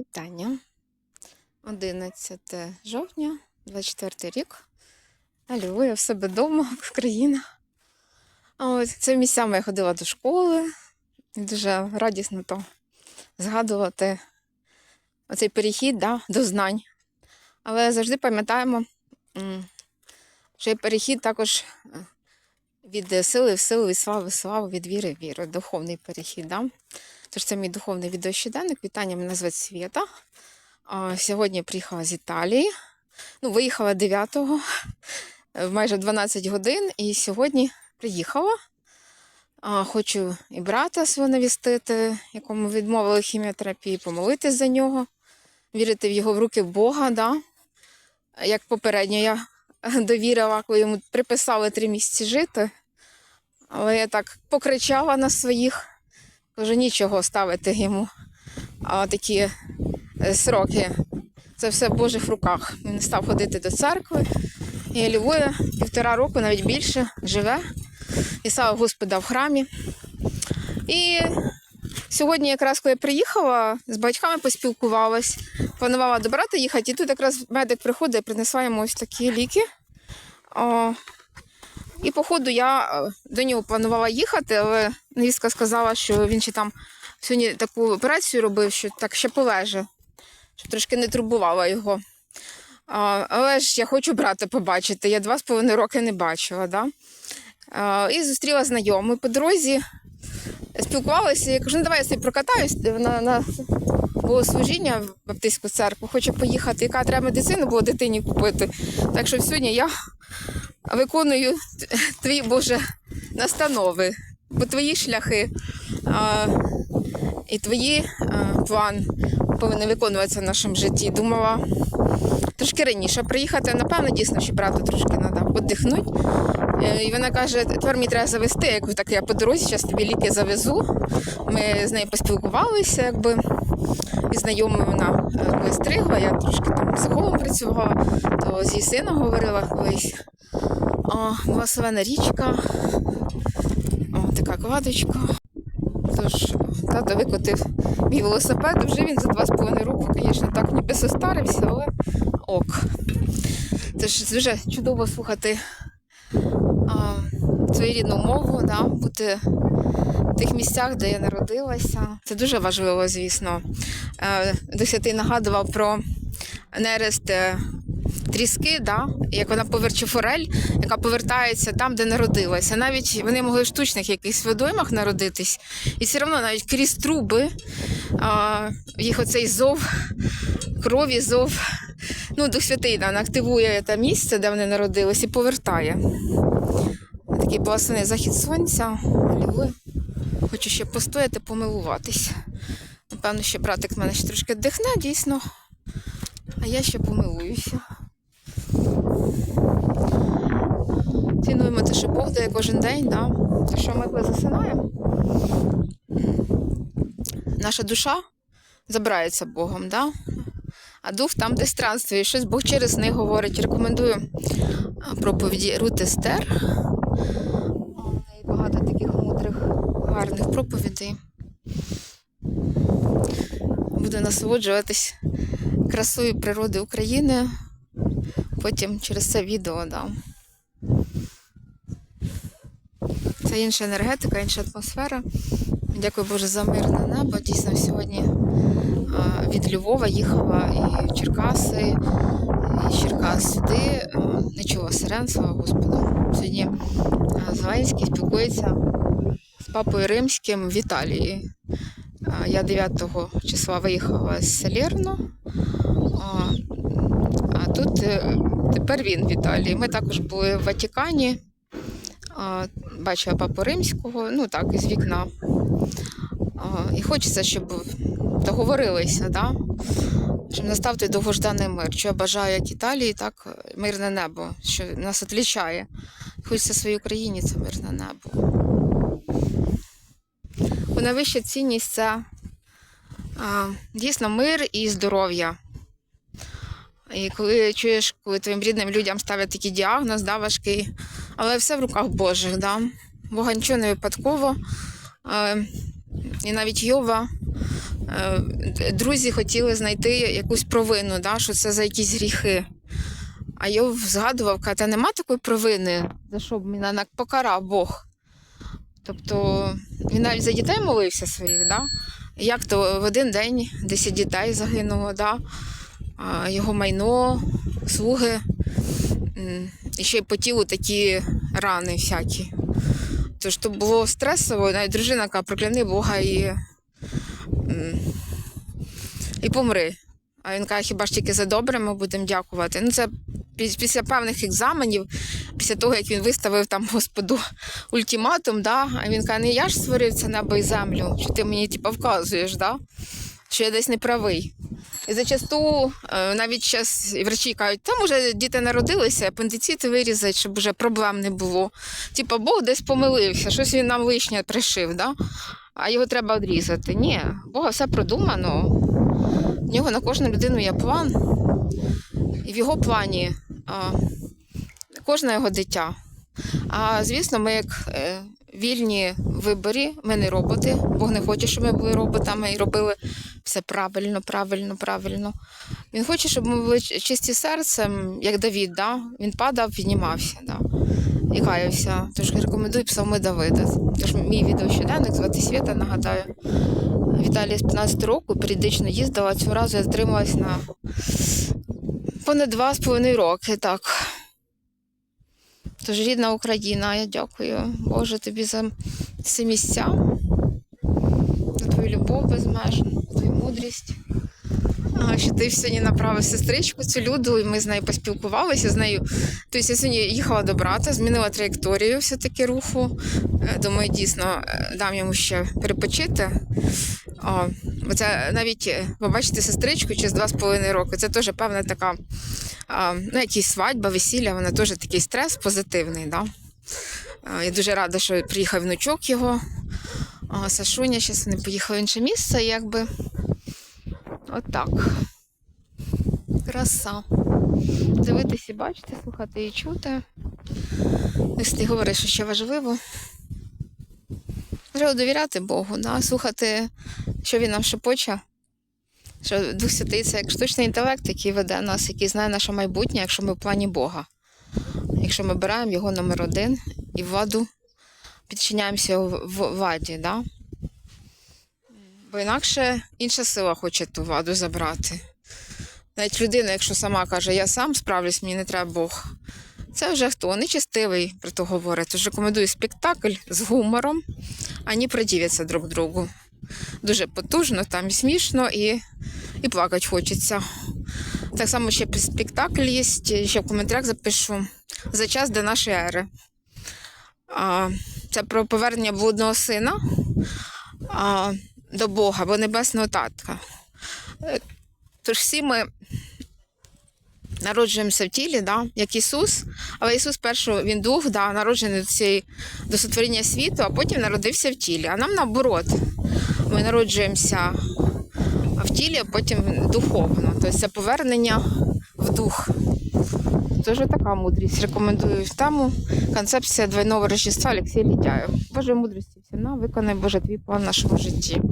Вітання. 11 жовтня, 24 рік. Алло, я в себе вдома, Україна. А Ось цими місцями я ходила до школи. І дуже радісно то згадувати оцей перехід да, до знань. Але завжди пам'ятаємо, що перехід також е, від сили в силу, від слави в славу, від віри в віру. Духовний перехід. Да? Тож це мій духовний відеощоденник. Вітання, мене звати Свєта. Сьогодні приїхала з Італії. Ну, виїхала 9-го, е, майже 12 годин, і сьогодні приїхала. Хочу і брата свого навістити, якому відмовили хіміотерапії, помолитись за нього, вірити в його в руки Бога. Да? Як попередньо я довірила, коли йому приписали три місяці жити. Але я так покричала на своїх. Кажу, нічого ставити йому а, такі е, сроки. Це все в Божих руках. Він став ходити до церкви. І лівує півтора року, навіть більше, живе. І слава Господа в храмі. І сьогодні, якраз коли я приїхала, з батьками поспілкувалась, планувала до брата їхати, і тут якраз медик приходить і принесла йому ось такі ліки. І по ходу я е, до нього планувала їхати, але невістка сказала, що він ще там сьогодні таку операцію робив, що так ще полеже, щоб трошки не турбувала його. Але ж я хочу брата побачити. Я два з половиною роки не бачила. Да? І зустріла знайому по дорозі, спілкувалася. Я кажу, ну давай я собі прокатаюсь на, на богослужіння в Баптистську церкву. Хочу поїхати, яка треба медицину було дитині купити. Так що сьогодні я виконую т- твої Боже настанови, бо твої шляхи а, і твої а, план повинні виконуватися в нашому житті. Думала трошки раніше приїхати. Напевно, дійсно, що брату трошки треба подихнути. Е, І вона каже: тепер мені треба завести. Я кажу, так я по дорозі, зараз тобі ліки завезу. Ми з нею поспілкувалися, якби. І знайомою вона е, стригла, я трошки там психологом працювала, то з її сином говорила колись. О, благословена річка. О, така кладочка. Тож тато викотив мій велосипед. Вже він за два з половиною року, звісно, так ніби состарився, але ок. Тож дуже чудово слухати а, свою рідну мову, да, бути в тих місцях, де я народилася. Це дуже важливо, звісно. Е, Дух нагадував про нерест е, тріски, да? як вона поверче форель, яка повертається там, де народилася. Навіть вони могли в штучних якихось водоймах народитись, і все одно навіть крізь труби а, їх оцей зов крові, зов. Ну, Дух Святий да, активує те місце, де вони народились, і повертає. Такий благословений захід сонця. Алілуя. Хочу ще постояти, помилуватись. Напевно, ще братик в мене ще трошки дихне, дійсно. А я ще помилуюся. Цінуємо те, що Бог дає кожен день, да? те, що ми коли засинаємо. Наша душа забирається Богом, да? а дух там, де странствує, щось Бог через них говорить. Рекомендую проповіді Рут Естер. У неї багато таких мудрих, гарних проповідей. Буду насолоджуватись красою природи України. Потім через це відео дам. Це інша енергетика, інша атмосфера. Дякую Боже за мирне небо. Дійсно, сьогодні від Львова їхала і в Черкаси, і Черкас сюди. А, Не сирен, слава Господу. Сьогодні а, Зеленський спілкується з папою Римським в Італії. Я 9 числа виїхала з Салерно. А, тут е, тепер він в Італії. Ми також були в Ватикані. Бачила папу римського, ну так, із вікна. І хочеться, щоб договорилися, да? щоб настав той довгожданий мир. Що я бажаю як Італії, так мирне небо, що нас відлічає. Хочеться своїй Україні це мирне небо. Бо найвища цінність це а, дійсно мир і здоров'я. І коли чуєш, коли твоїм рідним людям ставлять такий діагноз, да, важкий, але все в руках Божих, да. Бога нічого не випадково. І навіть Йова е, друзі хотіли знайти якусь провину, да, що це за якісь гріхи. А Йов згадував, каже, та нема такої провини, за що б мене покарав Бог. Тобто він навіть за дітей молився своїх, да? як то в один день 10 дітей загинуло, да? його майно, слуги, і ще й по тілу такі рани всякі. Тож то було стресово, навіть дружина каже, прокляни Бога і, і помри. А він каже, хіба ж тільки за добре ми будемо дякувати. Ну, це після певних екзаменів, після того, як він виставив там Господу ультиматум, да? а він каже, не я ж створив це небо і землю, що ти мені типу, вказуєш, да? що я десь не правий. І зачасту е, навіть зараз і врачі кажуть, там уже діти народилися, апендицити вирізати, щоб вже проблем не було. Типа Бог десь помилився, щось він нам лишнє пришив, да? а його треба відрізати. Ні, Бога все продумано. В нього на кожну людину є план. І в його плані а, кожне його дитя. А звісно, ми як е, вільні виборі, ми не роботи. Бог не хоче, щоб ми були роботами і робили все правильно, правильно, правильно. Він хоче, щоб ми були чисті серцем, як Давід, да? він падав, піднімався. Да? І каявся. Тож рекомендую псалми Давида. Тож мій відеощоденник звати Свята, нагадаю. Віталія з 15 року періодично їздила. Цього разу я затрималась на понад два з половиною роки. Так. Тож рідна Україна, я дякую Боже тобі за ці місця, любов безмежну, твою мудрість. Що ти сьогодні направив сестричку цю люду, і ми з нею поспілкувалися з нею. Тобто я сьогодні їхала до брата, змінила траєкторію все-таки руху. Е, Думаю, дійсно е, дам йому ще перепочити. О, це навіть е, ви бачите сестричку через два з половиною роки. Це теж певна така, ну, якісь свадьба, весілля, вона теж такий стрес позитивний. Да? Я дуже рада, що приїхав внучок його. Сашуня, зараз вони поїхали в інше місце, якби. Отак. Краса. Дивитися, бачити, слухати і чути. Ось ти говориш, що ще важливо. Треба довіряти Богу, да? слухати, що він нам шепоче. Що Дух Святий це як штучний інтелект, який веде нас, який знає наше майбутнє, якщо ми в плані Бога. Якщо ми беремо його номер один і владу підчиняємося владі, да? бо інакше інша сила хоче ту владу забрати. Навіть людина, якщо сама каже, я сам справлюсь, мені не треба Бог. Це вже хто нечестивий про то говорить. Тож рекомендую спектакль з гумором, ані продіваться друг другу. Дуже потужно, там і смішно, і, і плакати хочеться. Так само ще спектакль є, ще в коментарях запишу за час до нашої ери. А, це про повернення блудного сина а, до Бога, або Небесного Татка. Е, Тож всі ми народжуємося в тілі, да, як Ісус, але Ісус першу він дух, да, народжений до, цієї, до сотворення світу, а потім народився в тілі. А нам наоборот, ми народжуємося в тілі, а потім духовно. Тобто це повернення в дух. Вже така мудрість. Рекомендую тему Концепція двойного Рождества Олексія Літяєв. Боже мудрості всіна, виконай Боже твій план в нашому житті.